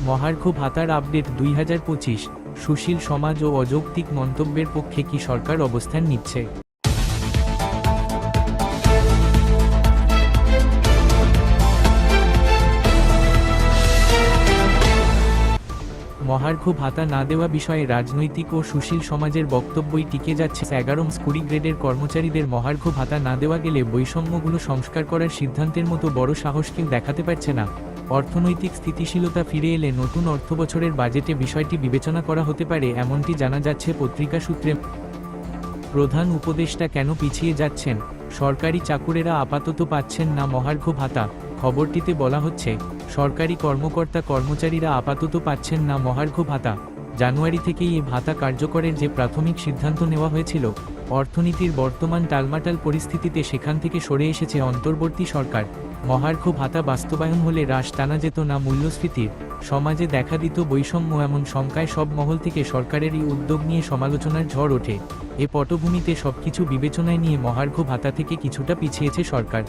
মহার্ঘ ভাতার আপডেট দুই হাজার পঁচিশ, সুশীল সমাজ ও অযৌক্তিক মন্তব্যের পক্ষে কি সরকার অবস্থান নিচ্ছে? মহার্ঘ ভাতা না দেওয়া বিষয়ে রাজনৈতিক ও সুশীল সমাজের বক্তব্যই টিকে যাচ্ছে এগারোম কুড়ি গ্রেডের কর্মচারীদের মহার্ঘ ভাতা না দেওয়া গেলে বৈষম্যগুলো সংস্কার করার সিদ্ধান্তের মতো বড় সাহস কেউ দেখাতে পারছে না। অর্থনৈতিক স্থিতিশীলতা ফিরে এলে নতুন অর্থবছরের বাজেটে বিষয়টি বিবেচনা করা হতে পারে, এমনটি জানা যাচ্ছে পত্রিকা সূত্রে। প্রধান উপদেষ্টা কেন পিছিয়ে যাচ্ছেন? সরকারি চাকুরেরা আপাতত পাচ্ছেন না মহার্ঘ ভাতা। খবরটিতে বলা হচ্ছে, সরকারি কর্মকর্তা কর্মচারীরা আপাতত পাচ্ছেন না মহার্ঘ ভাতা। জানুয়ারি থেকেই এ ভাতা কার্যকরের যে প্রাথমিক সিদ্ধান্ত নেওয়া হয়েছিল, অর্থনীতির বর্তমান টালমাটাল পরিস্থিতিতে সেখান থেকে সরে এসেছে অন্তর্বর্তী সরকার। মহার্ঘ ভাতা বাস্তবায়ন হলে রাশ টানা যেত না মূল্যস্ফীতির। সমাজে দেখা দিত বৈষম্য এমন শঙ্কায় সব মহল থেকে সরকারেরই উদ্যোগ নিয়ে সমালোচনার ঝড় ওঠে। এ পটভূমিতে সবকিছু বিবেচনায় নিয়ে মহার্ঘ ভাতা থেকে কিছুটা পিছিয়েছে সরকার।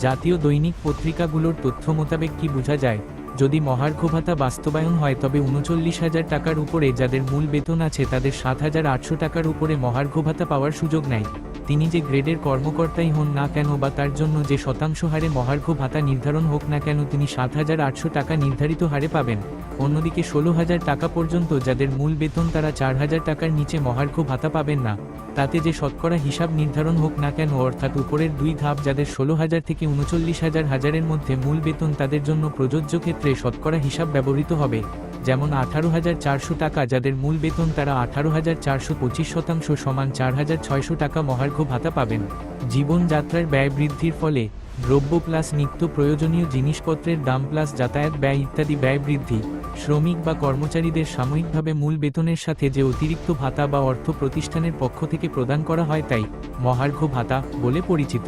জাতীয় দৈনিক পত্রিকাগুলোর তথ্য মোতাবেক কি বোঝা যায়? যদি মহার্ঘ ভাতা বাস্তবায়ন হয় তবে উনচল্লিশ হাজার টাকার উপরে যাদের মূল বেতন আছে তাদের সাত হাজার আটশো টাকার উপরে মহার্ঘ ভাতা পাওয়ার সুযোগ নেয় তিনি যে গ্রেডের কর্মকর্তাই হন না কেন বা তার জন্য যে শতাংশ হারে মহার্ঘ ভাতা নির্ধারণ হোক না কেন তিনি সাত হাজার আটশো টাকা নির্ধারিত হারে পাবেন। অন্যদিকে ষোলো হাজার টাকা পর্যন্ত যাদের মূল বেতন তারা চার হাজার টাকার নিচে মহার্ঘ ভাতা পাবেন না। তাতে যে শতকরা হিসাব নির্ধারণ হোক না কেন অর্থাৎ উপরের দুই ধাপ যাদের ষোলো হাজার থেকে উনচল্লিশ হাজার হাজারের মধ্যে মূল বেতন তাদের জন্য প্রযোজ্য ক্ষেত্রে শতকরা হিসাব ব্যবহৃত হবে। যেমন আঠারো হাজার চারশো টাকা যাদের মূল বেতন তারা আঠারো হাজার চারশো পঁচিশ শতাংশ সমান চার হাজার ছয়শো টাকা মহার্ঘ ভাতা পাবেন। জীবনযাত্রার ব্যয় বৃদ্ধির ফলে দ্রব্য প্লাস নিত্য প্রয়োজনীয় জিনিসপত্রের দাম প্লাস যাতায়াত ব্যয় ইত্যাদি ব্যয় বৃদ্ধি। শ্রমিক বা কর্মচারীদের সাময়িকভাবে মূল বেতনের সাথে যে অতিরিক্ত ভাতা বা অর্থ প্রতিষ্ঠানের পক্ষ থেকে প্রদান করা হয় তাই মহার্ঘ ভাতা বলে পরিচিত।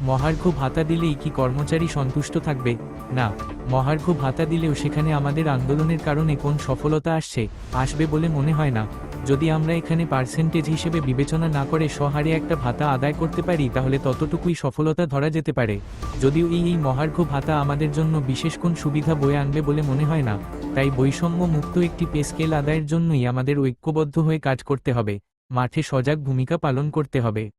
মহার্ঘ ভাতা দিলেই কি কর্মচারী সন্তুষ্ট থাকবে? না মহার্ঘ ভাতা দিলেও সেখানে আমাদের আন্দোলনের কারণে কোন সফলতা আসছে, আসবে বলে মনে হয় না। যদি আমরা এখানে পার্সেন্টেজ হিসেবে বিবেচনা না করে সহারে একটা ভাতা আদায় করতে পারি, তাহলে ততটুকুই সফলতা ধরা যেতে পারে। যদিও এই এই মহার্ঘ ভাতা আমাদের জন্য বিশেষ কোন সুবিধা বয়ে আনবে বলে মনে হয় না, তাই বৈষম্য মুক্ত একটি পে স্কেল আদায়ের জন্যই আমাদের ঐক্যবদ্ধ হয়ে কাজ করতে হবে। মাঠে সজাগ ভূমিকা পালন করতে হবে।